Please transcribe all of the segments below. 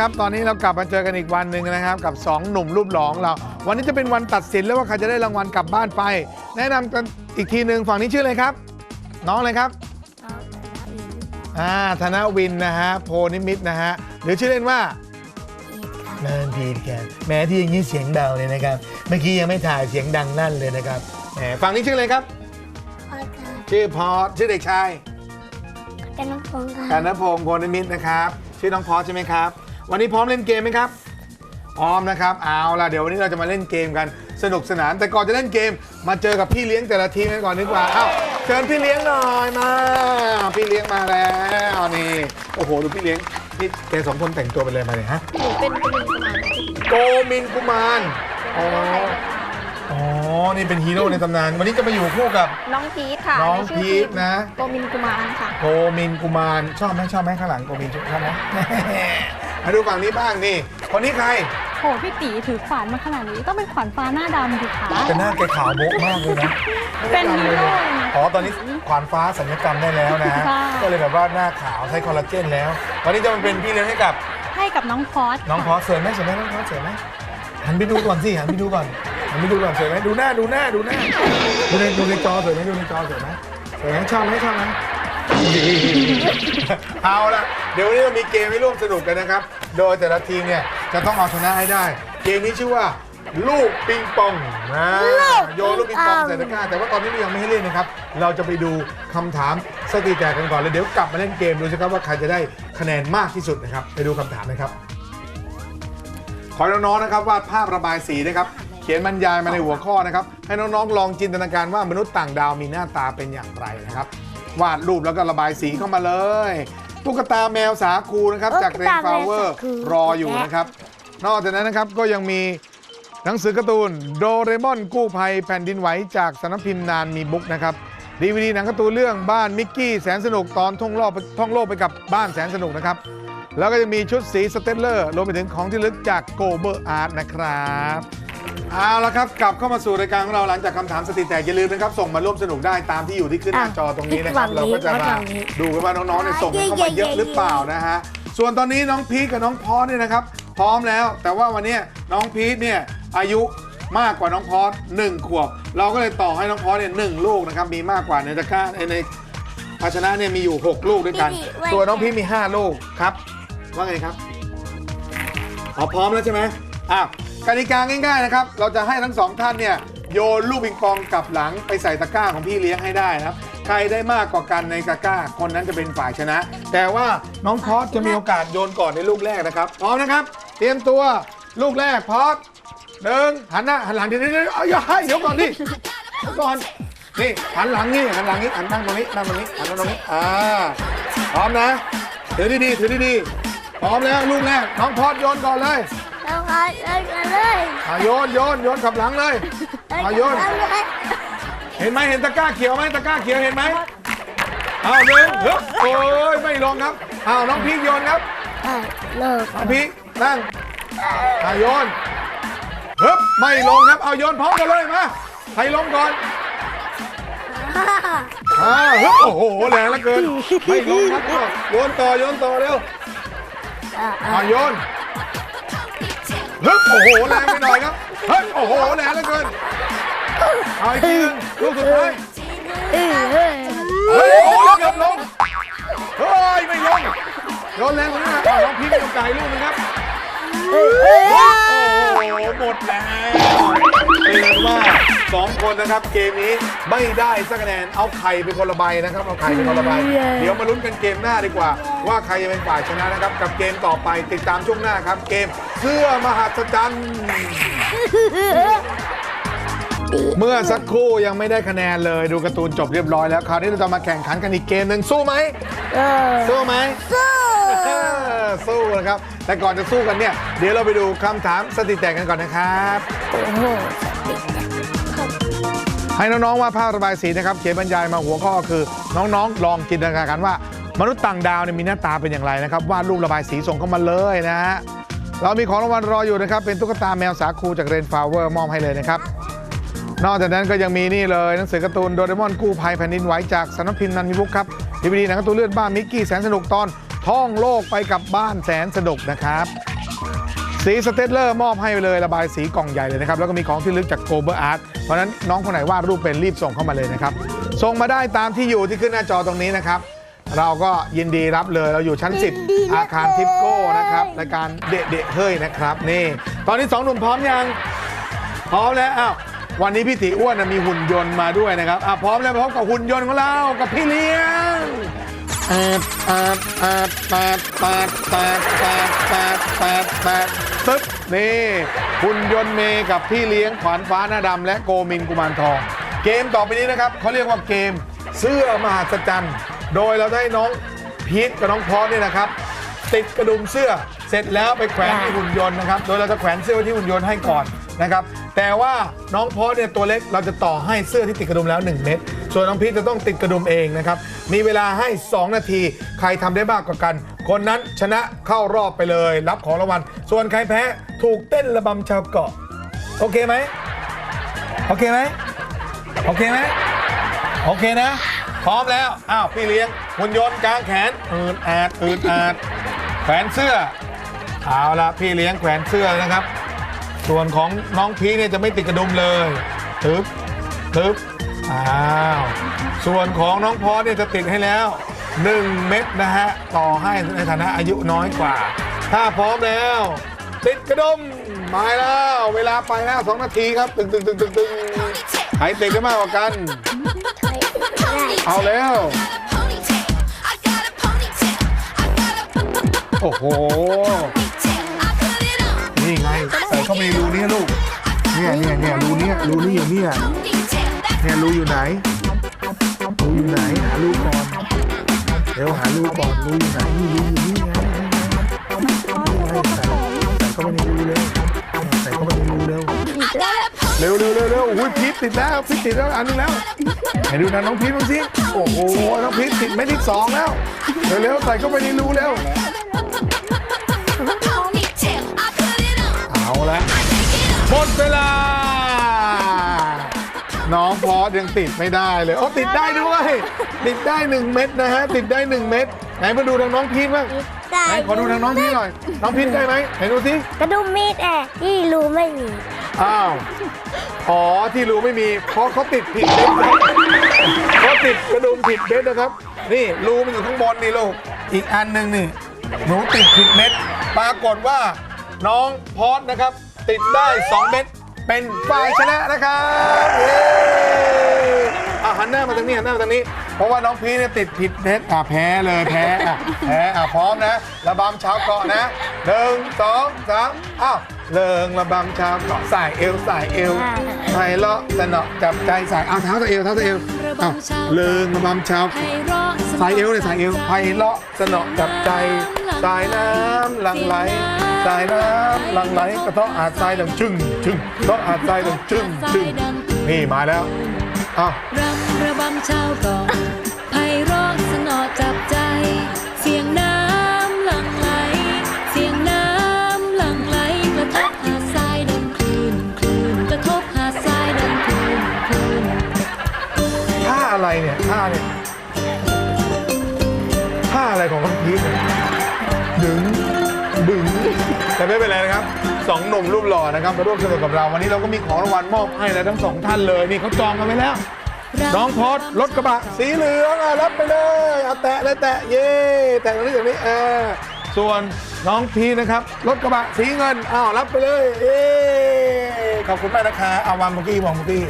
ครับ ตอนนี้เรากลับมาเจอกันอีกวันหนึ่งนะครับ กับ 2 หนุ่มรูปหล่อของเรา วันนี้จะเป็นวันตัดสินแล้วว่าใครจะได้รางวัลกลับบ้านไป แนะนำกันอีกทีหนึ่งฝั่งนี้ชื่ออะไรครับ น้องอะไรครับ อ่าธนวินนะฮะ โพนิมิตนะฮะ หรือชื่อเล่นว่าเนินพีดครับแหม้ที่อย่างนี้เสียงเบาเลยนะครับ เมื่อกี้ยังไม่ถ่ายเสียงดังนั่นเลยนะครับแหมฝั่งนี้ชื่ออะไรครับ ชื่อพอสชื่อเด็กชาย กันน้ำพงค่ะ การณพงศ์โพนิมิตนะครับ ชื่อน้องพอสใช่ไหมครับ วันนี้พร้อมเล่นเกมไหมครับพร้อมนะครับ เอาล่ะเดี๋ยววันนี้เราจะมาเล่นเกมกันสนุกสนาน แต่ก่อนจะเล่นเกม มาเจอกับพี่เลี้ยงแต่ละทีมกันก่อนดีกว่าเอ้าเชิญพี่เลี้ยงหน่อยมา พี่เลี้ยงมาแล้วนี่โอ้โหดูพี่เลี้ยงนี่แกสองคนแต่งตัวเป็นอะไรมาเนี่ยฮะหนูเป็นกระดิ่งประมาณโกมินกุมารอ๋ออ๋อนี่เป็นฮีโร่ในตำนาน วันนี้จะมาอยู่คู่กับ น้องพีทค่ะน้องในชื่พีทนะ โกมินกุมารค่ะ โกมินกุมารชอบไหมชอบไหมข้างหลังโกมินชอบไหม มาดูฝั่งนี้บ้างนี่ คนนี้ใครโหพี่ตีถือขวานมาขนาดนี้ต้องเป็นขวานฟ้าหน้าดำดิคะแต่หน้าแกขาวโบ๊ะมากเลยนะเป็นฮีโร่เลยนะ อ๋อตอนนี้ขวานฟ้าสัญญกรรมได้แล้วนะ ใช่ ก็เลยแบบว่าหน้าขาวใช้คอลลาเจนแล้ววันนี้จะมาเป็นพี่เลี้ยงให้กับให้กับน้องพอสน้องพอสสวยไหมสวยไหมน้องพอสสวยไหมหันไปดูก่อนสิหันไปดูก่อนหันไปดูก่อนสวยไหมดูหน้าดูหน้าดูหน้าดูในดูในจอสวยไหมดูในจอสวยไหมสวยไหมชอบไหมชอบไหม เอาละเดี๋ยววันนี้เรามีเกมให้ร่วมสนุกกันนะครับ โดยแต่ละทีมเนี่ยจะต้องเอาชนะให้ได้ เกมนี้ชื่อว่า ลูกปิงปองนะโยนลูกปิงปองใส่ตะกร้าแต่ว่าตอนนี้เรายังไม่ให้เล่นนะครับ เราจะไปดูคำถามสติแตกกันก่อนแล้วเดี๋ยวกลับมาเล่นเกมดูสิครับว่าใครจะได้คะแนนมากที่สุดนะครับ ไปดูคำถามนะครับ ขอให้น้องๆนะครับวาดภาพระบายสีนะครับ เขียนบรรยายมาในหัวข้อนะครับ ให้น้องๆลองจินตนาการว่ามนุษย์ต่างดาวมีหน้าตาเป็นอย่างไรนะครับ วาดรูปแล้วก็ระบายสีเข้ามาเลย ตุ๊กตาแมวสาคูนะครับ จากเรนฟลาเวอร์รออยู่นะครับ นอกจากนั้นนะครับก็ยังมีหนังสือการ์ตูนโดเรมอนกู้ภัยแผ่นดินไหวจากสำนักพิมพ์นานมีบุ๊กนะครับดีวดีหนังการ์ตูนเรื่องบ้านมิกกี้แสนสนุกตอนท่องโลกท่องโลกไปกับบ้านแสนสนุกนะครับ แล้วก็จะมีชุดสีสเตตเลอร์รวมไปถึงของที่ระลึกจากโกเบอร์อาร์ตนะครับ เอาละครับ กลับเข้ามาสู่รายการของเราหลังจากคำถามสติแตกอย่าลืมนะครับ ส่งมาร่วมสนุกได้ตามที่อยู่ที่ขึ้นหน้าจอตรงนี้นะครับ เราก็จะมาดูกันว่าน้องๆเนี่ยส่งกันเข้ามาเยอะหรือเปล่านะฮะส่วนตอนนี้น้องพีคกับน้องพอสเนี่ยนะครับ พร้อมแล้ว แต่ว่าวันเนี้ยน้องพีคเนี่ยอายุมากกว่าน้องพอสหนึ่งขวบ เราก็เลยต่อให้น้องพอสเนี่ยหนึ่งลูกนะครับมีมากกว่าในตะกร้าในภาชนะเนี่ยมีอยู่ 6 ลูกด้วยกันส่วนน้องพีคมี 5 ลูกครับ ว่าไงครับอ๋อพร้อมแล้วใช่ไหมอะ กติกาง่ายๆนะครับ เราจะให้ทั้งสองท่านเนี่ยโยนลูกปิงปองกลับหลังไปใส่ตะกร้าของพี่เลี้ยงให้ได้นะครับ ใครได้มากกว่ากันในตะกร้า คนนั้นจะเป็นฝ่ายชนะ แต่ว่าน้องพอสจะมีโอกาสโยนก่อนในลูกแรกนะครับ พร้อมนะครับ เตรียมตัวลูกแรกพอสหนึ่งหันหน้าหันหลังเดี๋ยวเดี๋ยวเดี๋ยวเอาอย่าให้เดี๋ยวก่อนดิเดี๋ยวก่อนนี่หันหลังนี่หันหลังนี่หันนั่งตรงนี้นั่งตรงนี้หันนั่งตรงนี้อ่าพร้อมนะถือดีๆถือดีๆพร้อมแล้วลูกแรกน้องพอดโยนก่อนเลย แล้วก็เล่นกันเลยอ่าโยนโยนโยนขับหลังเลยเอาโยนเห็นไหมเห็นตะกร้าเขียวไหมตะกร้าเขียวเห็นไหมเอาหนึ่งฮึบโอ้ยไม่ลงครับเอาน้องพีกโยนครับเลิกน้องพีกนั่งเอาโยนฮึบไม่ลงครับเอาโยนพร้อมกันเลยมาใครลงก่อนอ่าฮึบโอ้โหแรงเหลือเกินไม่ลงครับเอาโยนต่อโยนต่อเร็วเอาโยน ฮึบโอ้โหแรงไปหน่อยครับเฮ้ยโอ้โหแรงเหลือเกินเอาอีกทีหนึงลูกสุดท้ายเฮ้ยเฮ้ยเฮ้ยโอ้ยเกือบลงเฮ้ยไม่ลงโดนแรงกว่านี้นะน้องพีคมีโอกาสอีกลูกหนึงครับ โอ้โหหมดแล้วเป็นว่าสองคนนะครับเกมนี้ไม่ได้สักคะแนนเอาไข่เป็นคนละใบนะครับเอาไข่เป็นคนละใบเดี๋ยวมาลุ้นกันเกมหน้าดีกว่า ว่าใครจะเป็นฝ่ายชนะนะครับ กับเกมต่อไปติดตามช่วงหน้าครับ เกมเสื้อมหัศจรรย์เมื่อสักครู่ยังไม่ได้คะแนนเลยดูการ์ตูนจบเรียบร้อยแล้วคราวนี้เราจะมาแข่งขันกันอีกเกมหนึ่งสู้ไหมเออสู้ไหมสู้เออสู้ นะครับ แต่ก่อนจะสู้กันเนี่ย เดี๋ยวเราไปดูคำถามสติแตกกันก่อนนะครับ โอ้โหให้น้องๆวาดภาพระบายสีนะครับ เขียนบรรยายมาหัวข้อคือ น้องๆ ลองจินตนาการว่า มนุษย์ต่างดาวเนี่ยมีหน้าตาเป็นอย่างไรนะครับวาดรูประบายสีส่งเข้ามาเลยนะฮะเรามีของรางวัลรออยู่นะครับ เป็นตุ๊กตาแมวสาคูจากเรนฟลาเวอร์มอบให้เลยนะครับ นอกจากนั้นก็ยังมีนี่เลยหนังสือการ์ตูนโดเรมอนกู้ภัยแผ่นดินไหวจากสำนักพิมพ์นันมิบุกครับดีวีดีหนังการ์ตูนเลือดบ้านมิกกี้แสนสนุกตอน ท่องโลกไปกับบ้านแสนสนุกนะครับ สีสเตตเลอร์มอบให้ไปเลยระบายสีกล่องใหญ่เลยนะครับ แล้วก็มีของที่ลึกจากโกลเบอร์อาร์ตเพราะฉะนั้นน้องคนไหนวาดรูปเป็นรีบส่งเข้ามาเลยนะครับ ส่งมาได้ตามที่อยู่ที่ขึ้นหน้าจอตรงนี้นะครับ เราก็ยินดีรับเลยเราอยู่ชั้นยินดี10 อาคารรับเลยทิปโก้นะครับรายการเดะเดะเฮ้ยนะครับนี่ ตอนนี้สองหนุ่มพร้อมยังพร้อมแล้วอ้าววันนี้พี่ตีอ้วนนะมีหุ่นยนต์มาด้วยนะครับอะพร้อมแล้วมาพบกับหุ่นยนต์ของเรากับพี่เลี้ยง ตึ๊บนี่หุ่นยนต์เมย์กับพี่เลี้ยงขวานฟ้าหน้าดำและโกมินกุมารทอง เกมต่อไปนี้นะครับเขาเรียกว่าเกมเสื้อมหัศจรรย์โดยเราได้น้องพีทกับน้องพอเนี่ยนะครับ ติดกระดุมเสื้อเสร็จแล้วไปแขวนที่หุ่นยนต์นะครับ โดยเราจะแขวนเสื้อไว้ที่หุ่นยนต์ให้ก่อนนะครับ แต่ว่าน้องพอเนี่ยตัวเล็กเราจะต่อให้เสื้อที่ติดกระดุมแล้ว 1 เม็ด ส่วนน้องพีทจะต้องติดกระดุมเองนะครับ มีเวลาให้ 2 นาที ใครทำได้มากกว่ากัน คนนั้นชนะเข้ารอบไปเลย รับของรางวัล ส่วนใครแพ้ถูกเต้นระบำชาวเกาะ โอเคไหม โอเคไหม โอเคไหม โอเคนะ พร้อมแล้ว อ้าว พี่เลี้ยงหุ่นยนต์กลางแขนอืดอาดอืดอาดแขวนเสื้อ เอาละพี่เลี้ยงแขวนเสื้อนะครับ ส่วนของน้องพีเนี่ยจะไม่ติดกระดุมเลยทึบทึบ อ้าวส่วนของน้องพอสเนี่ยจะติดให้แล้ว 1 เม็ดนะฮะ ต่อให้ในฐานะอายุน้อยกว่า ถ้าพร้อมแล้ว ติดกระดุมมาแล้ว เวลาไปแล้ว2นาทีครับ ตึงตึงตึงตึงตึงใครติดได้มากกว่ากัน เอาแล้ว โอ้โห นี่ไงใส่เข้าไปในรูนี้ลูก เนี่ยเนี่ยเนี่ยรูเนี้ยรูนี้อยู่เนี่ย เนี่ยรูอยู่ไหนรูอยู่ไหนหารูก่อนเดี๋ยวหารูก่อนรูอยู่ไหนนี่รูอยู่นี่ไงใส่ใส่เข้าไปในรูเร็วใส่เข้าไปในรูเร็วเร็วเร็วเร็วเร็วอุ้ยพีทติดแล้วพีทติดแล้วอันนึงแล้วไหนดูนะน้องพีทบ้างสิโอ้โหน้องพีทติดเม็ดที่สองแล้วเร็วเร็วใส่เข้าไปในรูเร็วเอาละหมดเวลา น้องพอสยังติดไม่ได้เลยโอ้ติดได้ด้วย ติดได้หนึ่งเม็ดนะฮะ ติดได้หนึ่งเม็ดไหนมาดูทางน้องพีทบ้างได้ไหนขอดูทางน้องพีทหน่อย น้องพีทได้ไหมไหนดูสิกระดุมมีดแอะที่รูไม่มี อ้าว อ๋อ ที่รูไม่มี เพราะเขาติดผิดเม็ดครับเขาติดกระดุมผิดเม็ดนะครับ นี่รูมันอยู่ข้างบนนี่ลูก อีกอันหนึ่งนี่ หนูติดผิดเม็ด ปรากฏว่าน้องพอสนะครับ ติดได้ 2 เม็ด เป็นฝ่ายชนะนะครับเย้อะหันหน้ามาทางนี้หันหน้ามาทางนี้ เพราะว่าน้องพีเนี่ยติดผิดเม็ดอะแพ้เลยแพ้อะแพ้อะพร้อมนะระบำชาวเกาะนะหนึ่งสองสามอ้าว เลิงระบำชาวเกาะสายเอวสายเอวไพเราะสนอจับใจสายเอาเท้าตะเอวเท้าตะเอวอ้าวเลิงระบำชาวสายเอวเลยสายเอวไพเราะสนอจับใจสายน้ำหลังไหลสายน้ำหลังไหลกระเทาะอาดทรายดังชึ่งชึ่งกระเทาะอาดทรายดังชึ่งชึ่งนี่มาแล้วอ้าวรำระบำชาวเกาะไพเราะสนอจับใจ อะไรเนี่ยท่าเนี่ยท่าอะไรของน้องพีทเนี่ยดึงดึงแต่ไม่เป็นไรนะครับสองหนุ่มรูปหล่อนะครับมาร่วมสนุกกับเรา วันนี้เราก็มีของรางวัลมอบให้แล้วทั้งสองท่านเลยนี่เขาจองกันไว้แล้ว น้องพอดรถกระบะ สีเหลืองอะรับไปเลยเอาแตะเลยแตะเย่แตะตรงนี้ตรงนี้เออส่วนน้องพีนะครับรถกระบะสีเงินอ้าวรับไปเลยเย่ขอบคุณมากนะคะเอาวางเมื่อกี้วางเมื่อกี้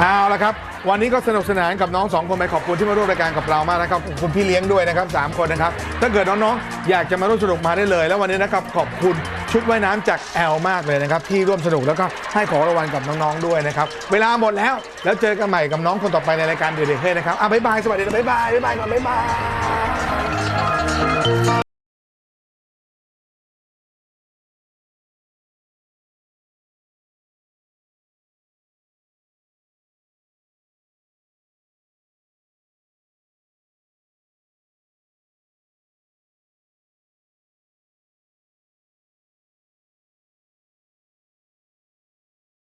เอาละครับ วันนี้ก็สนุกสนานกับน้องสองคนไปขอบคุณที่มาร่วมรายการกับเรามากนะครับขอบคุณพี่เลี้ยงด้วยนะครับสามคนนะครับถ้าเกิดน้องๆอยากจะมาร่วมสนุกมาได้เลย แล้ววันนี้นะครับขอบคุณชุดว่ายน้ำจากแอลมากเลยนะครับที่ร่วมสนุกแล้วก็ให้ของรางวัลกับน้องๆด้วยนะครับเวลาหมดแล้วแล้วเจอกันใหม่กับน้องคนต่อไปในรายการเดือดเฮ้นะครับอะบ๊ายบายสวัสดีนะบ๊ายบายบ๊ายบายก่อนบ๊ายบาย